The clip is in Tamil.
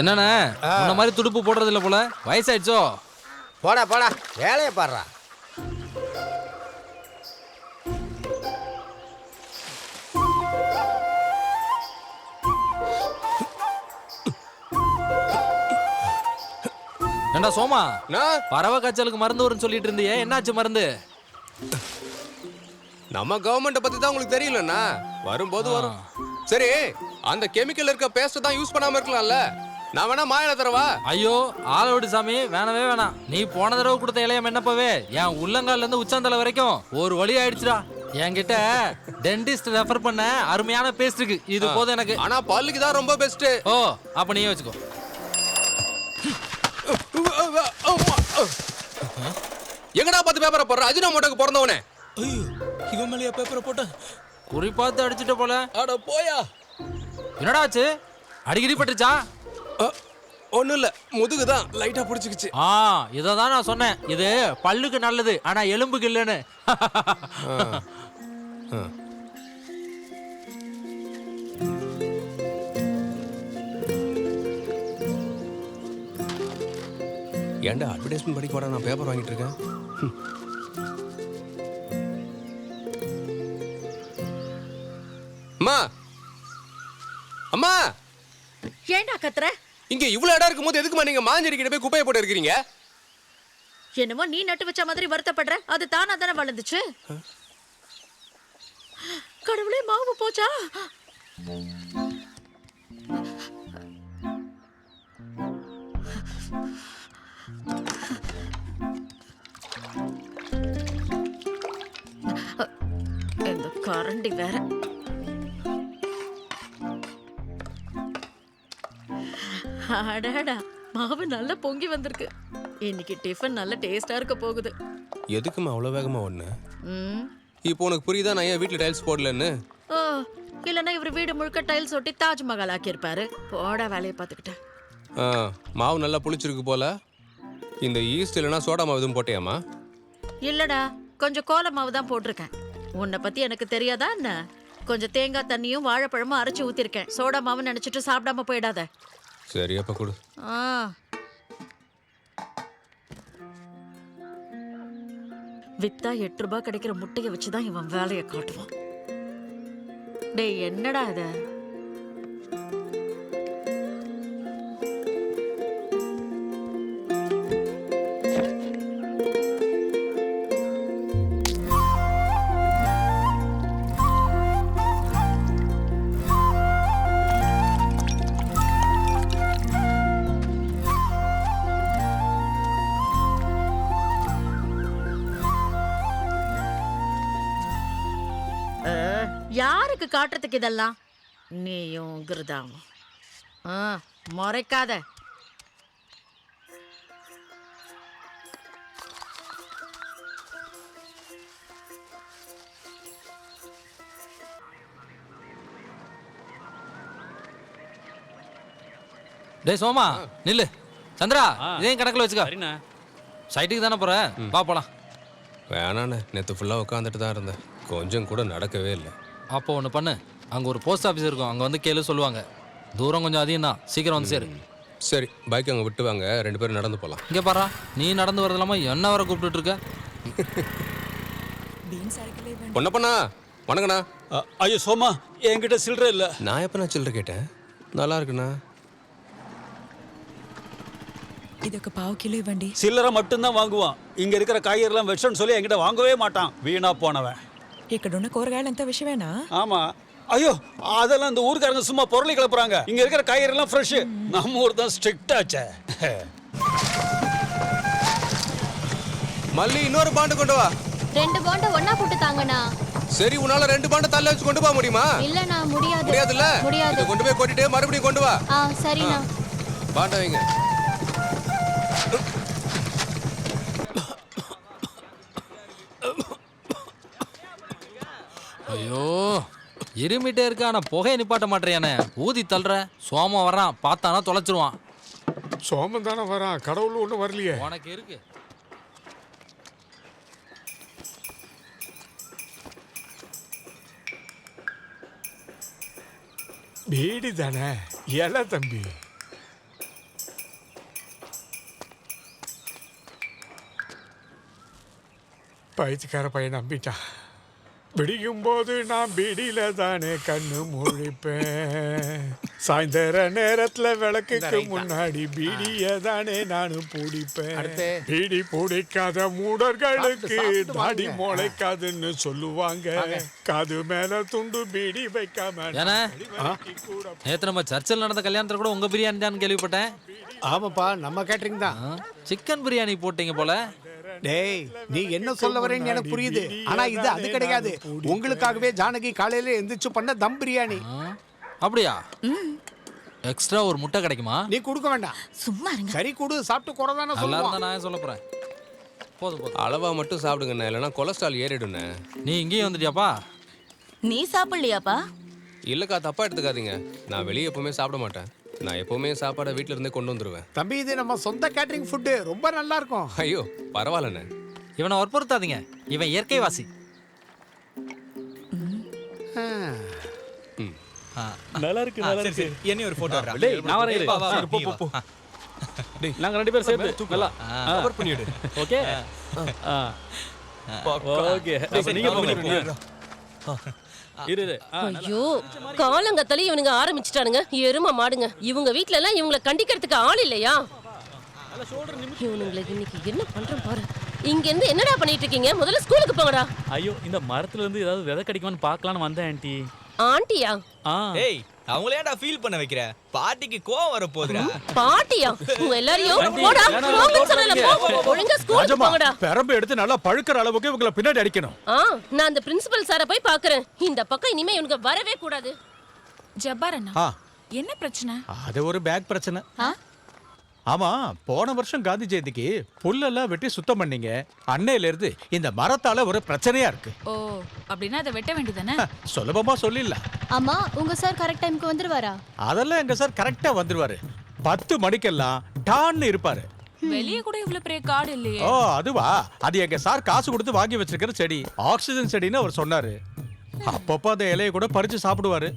என்னண்ணே? உன்ன மாதிரி துடுப்பு போடுறது இல்ல போல. வயசாயிடுச்சோ? போடா போடா. வேலையை பாடுறா. ஏண்டா சோமா? பறவை காய்ச்சலுக்கு மருந்து வரும்னு சொல்லிட்டு இருந்தியே. என்னாச்சு மருந்து? நம்ம கவர்மெண்ட்டை பத்தி தான் உங்களுக்கு தெரியலண்ணா. வரும்போது வரும். சரி அந்த கெமிக்கல் இருக்க பேஸ்ட் தான் யூஸ் பண்ணாம இருக்கலாம்ல. நான் வேணா மாயில தரவா? ஐயோ ஆளோடு சாமி. வேணவே வேணாம். நீ போன தடவை கொடுத்த இலையம் என்னப்பவே என் உள்ளங்கால்ல இருந்து உச்சாந்தலை வரைக்கும் ஒரு வழி ஆயிடுச்சுடா. என்கிட்ட டென்டிஸ்ட் ரெஃபர் பண்ண அருமையான பேஸ்ட் இருக்கு. இது போதும் எனக்கு. ஆனா பல்லுக்கு தான் ரொம்ப பெஸ்ட் ஓ அப்ப நீயே வச்சுக்கோ. எங்கடா பார்த்து பேப்பரை போடுற? அஜினா மோட்டோக்கு பிறந்தவனே. ஐயோ இவன் மேலேயா பேப்பரை போட்டேன் குறி பார்த்து அடிச்சுட்ட போல. அட போயா. என்னடா ஆச்சு? அடிக்கடி பட்டுச்சா ஒண்ணும் இல்ல முதுகு தான் லைட்டா பிடிச்சிக்கிச்சு. ஆ இதை தான் நான் சொன்னேன். இது பல்லுக்கு நல்லது ஆனா எலும்புக்கு இல்லைன்னு. ஏன்டா அட்வர்டைஸ்மெண்ட் படிக்க கூட நான் பேப்பர் வாங்கிட்டு இருக்கேன். அம்மா! அம்மா! ஏன்டா கத்துற? இங்க இவ்வளவு இடம் இருக்கும்போது எதுக்குமா நீங்க மாஞ்செடிக்கிட்ட போய் குப்பையை போட்டு இருக்கிறீங்க? என்னமோ நீ நட்டு வச்ச மாதிரி வருத்தப்படுற. அது தானா தானே வளர்ந்துச்சு? கடவுளே மாவு போச்சா? இந்த கரண்டி வேற. அடடா மாவு நல்லா பொங்கி வந்திருக்கு. இன்னைக்கு டிஃபன் நல்ல டேஸ்டா இருக்க போகுது. எதுக்குமா அவ்வளவு வேகமா ஒண்ணு ம். இப்போ உனக்கு புரியுதா நான் ஏன் வீட்டுல டைல்ஸ் போடலன்னு? ஓ இல்லைன்னா இவர் வீடு முழுக்க டைல்ஸ் ஒட்டி தாஜ்மஹால் ஆக்கியிருப்பாரு. போடா வேலையை பார்த்துக்கிட்டேன். ஆ, மாவு நல்லா புளிச்சிருக்கு போல. இந்த ஈஸ்ட் இல்லைன்னா சோடா மாவு எதுவும் போட்டியாமா இல்லடா கொஞ்சம் கோல மாவு தான் போட்டிருக்கேன். உன்னை பத்தி எனக்கு தெரியாதா என்ன? கொஞ்சம் தேங்காய் தண்ணியும் வாழைப்பழமும் அரைச்சு ஊத்திருக்கேன். சோடா மாவு நினைச்சிட்டு சாப்பிடாம போயிடாத. சரி அப்ப கொடு. ஆ. வித்தா எட்டு ரூபாய் கிடைக்கிற முட்டையை வச்சுதான் இவன் வேலையை காட்டுவான். டேய் என்னடா இதை? யாருக்கு காட்டுறதுக்கு இதெல்லாம்? நீயும் கிருதாவும். ஆ முறைக்காத. டேய் சோமா நில்லு. சந்திரா இதையும் கணக்குல வச்சுக்க. சரிண்ணா. சைட்டுக்கு தானே போற? வா போலாம். வேணாண்ணே நேற்று ஃபுல்லாக உட்காந்துட்டு தான் இருந்தேன். கொஞ்சம் கூட நடக்கவே இல்லை. அப்போ ஒன்று பண்ணு. அங்கே ஒரு போஸ்ட் ஆஃபீஸ் இருக்கும். அங்கே வந்து கேளு சொல்லுவாங்க. தூரம் கொஞ்சம் அதிகம் தான். சீக்கிரம் வந்து சேரு. சரி பைக் அங்கே விட்டு வாங்க. ரெண்டு பேரும் நடந்து போகலாம் இங்கே பாரா நீ நடந்து வரது இல்லாமல் என்ன வர கூப்பிட்டு இருக்க? பொண்ண பண்ணா வணக்கண்ணா. ஐயோ சோமா என்கிட்ட சில்லற இல்லை. நான் எப்போ நான் சில்லற கேட்டேன்? நல்லா இருக்குண்ணா. இதுக்கு பாவு கிலோ வண்டி. சில்லறை மட்டும்தான் வாங்குவான். இங்க இருக்கிற காய்கறிலாம் வச்சோன்னு சொல்லி என்கிட்ட வாங்கவே மாட்டான். வீணா போனவன். ఇక్కడున్న కూరగాయలంతా విషమేనా ஆமா ஐயோ அதெல்லாம் இந்த ஊருக்காரங்க சும்மா பொருளை கிளப்புறாங்க இங்க இருக்கிற காய்கறி எல்லாம் ஃப்ரெஷ் நம்ம ஊர் தான் ஸ்ட்ரிக்ட் ஆச்சே மல்லி இன்னொரு பாண்டு கொண்டு வா ரெண்டு பாண்டை ஒண்ணா போட்டு தாங்கண்ணா சரி உன்னால ரெண்டு பாண்டை தள்ள வச்சு கொண்டு போக முடியுமா இல்லண்ணா முடியாது முடியாதுல்ல முடியாது இதை கொண்டு போய் கொட்டிட்டு மறுபடியும் கொண்டு வா ஆ சரிண்ணா பாண்டை வைங்க ஐயோ இருமிட்டே இருக்க ஆனால் புகையை நிப்பாட்ட மாட்டேறியானே. ஊதி தள்ளுற. சோமம் வர்றான். பார்த்தானா தொலைச்சிருவான். சோமம் தானே வரான். கடவுள் ஒன்றும் வரலையே. உனக்கு இருக்கு. பீடி தானே. இல தம்பி. பைத்தியக்கார பையன் நம்பிட்டான். விடியும் போது நான் பீடியில தானே கண்ணு முழிப்பேன். சாயந்தர நேரத்துல விளக்குக்கு முன்னாடி பீடிய தானே நானும் பிடிப்பேன். பீடி பிடிக்காத மூடர்களுக்கு தாடி. முளைக்காதுன்னு சொல்லுவாங்க. காது மேல துண்டு பீடி வைக்காம நேத்து நம்ம சர்ச்சில் நடந்த கல்யாணத்துல கூட உங்க பிரியாணி தான் கேள்விப்பட்டேன் ஆமாப்பா நம்ம கேட்டரிங் தான். சிக்கன் பிரியாணி போட்டீங்க போல. டேய் நீ என்ன சொல்ல வரேன்னு எனக்கு புரியுது. ஆனா இது அது கிடையாது. உங்களுக்காகவே ஜானகி காலையில எந்திரிச்சு பண்ண தம் பிரியாணி. அப்படியா? எக்ஸ்ட்ரா ஒரு முட்டை கிடைக்குமா? நீ கொடுக்க வேண்டாம். சும்மா இருங்க. சரி கொடு சாப்பிட்டு குறை தானே நல்லா சொல்லுவான் இருந்தா நான் சொல்ல போறேன்? போதும் போதும் அளவா மட்டும் சாப்பிடுங்கண்ணே இல்லைன்னா கொலஸ்ட்ரால் ஏறிடுண்ணே நீ இங்கேயும் வந்துட்டியாப்பா? நீ சாப்பிடலையாப்பா? இல்லக்கா தப்பா எடுத்துக்காதீங்க. நான் வெளியே எப்பவுமே சாப்பிட மாட்டேன். நான் எப்பவுமே சாப்பாடை வீட்ல இருந்தே கொண்டு வந்துருவேன். தம்பி இது நம்ம சொந்த கேட்டரிங் ஃபுட்டு ரொம்ப நல்லா இருக்கும் ஐயோ பரவாயில்லண்ணே. இவனை வற்புறுத்தாதீங்க. இவன் இயற்கைவாசி நல்லா இருக்கு நல்லா இருக்கு. என்ன ஒரு போட்டோ டேய் நான் வரேன் இரு. சரி, போ போ போ. நாங்க ரெண்டு பேரும் சேர்ந்து நல்லா. கவர் பண்ணிடு. ஓகே. ஓகே. நீங்க போங்க. இரு இரு ஆ, ஐயோ காலங்கத்தால இவனுங்க ஆரம்பிச்சிட்டானுங்க. எரும மாடுங்க. இவங்க வீட்ல எல்லாம் இவங்கள கண்டிக்கிறதுக்கு ஆள் இல்லையா? இவனுங்களுக்கு இன்னைக்கு என்ன பண்றோம் பாரு. இங்க இருந்து என்னடா பண்ணிட்டு இருக்கீங்க? முதல்ல ஸ்கூலுக்கு போங்கடா. ஐயோ இந்த மரத்துல இருந்து ஏதாவது விதை கிடைக்குமான்னு பார்க்கலாம்னு வந்தேன் ஆன்ட்டி ஆண்டியா? ஆ. ஏய் அவங்கள ஏன்டா ஃபீல் பண்ண வைக்கிற? பாட்டிக்கு கோவம் வர போகுதுடா பாட்டியா? உங்க எல்லாரையும் போடா. போங்கன்னு சொன்னல போ ஒழுங்கா ஸ்கூலுக்கு போங்கடா. பெரம்பு எடுத்து நல்லா பழுக்கிற அளவுக்கு இவங்களை பின்னாடி அடிக்கணும். ஆ நான் அந்த பிரின்சிபல் சாரை போய் பாக்குறேன் இந்த பக்கம் இனிமே இவனுங்க வரவே கூடாது. ஜப்பார் அண்ணா என்ன பிரச்சனை? அது ஒரு பேக் பிரச்சனை. ஆமா போன வருஷம் காந்தி ஜெயந்திக்கு புல்லெல்லாம் வெட்டி சுத்தம் பண்ணீங்க. அன்னையில இருந்து இந்த மரத்தால ஒரு பிரச்சனையா இருக்கு. ஓ அப்படின்னா அதை வெட்ட வேண்டியதானே சுலபமா சொல்லிடலாம் அம்மா உங்க சார் கரெக்ட் டைம்க்கு வந்துருவாரா? அதெல்லாம் எங்க சார் கரெக்டா வந்துருவாரு. பத்து மணிக்கெல்லாம் டான்னு இருப்பாரு. வெளியே கூட இவ்வளவு பெரிய காடு இல்லையே. ஓ அதுவா? அது எங்க சார் காசு கொடுத்து வாங்கி வச்சிருக்கிற செடி. ஆக்சிஜன் செடின்னு அவர் சொன்னாரு. அப்பப்போ அந்த இலையை கூட பறிச்சு சாப்பிடுவாரு.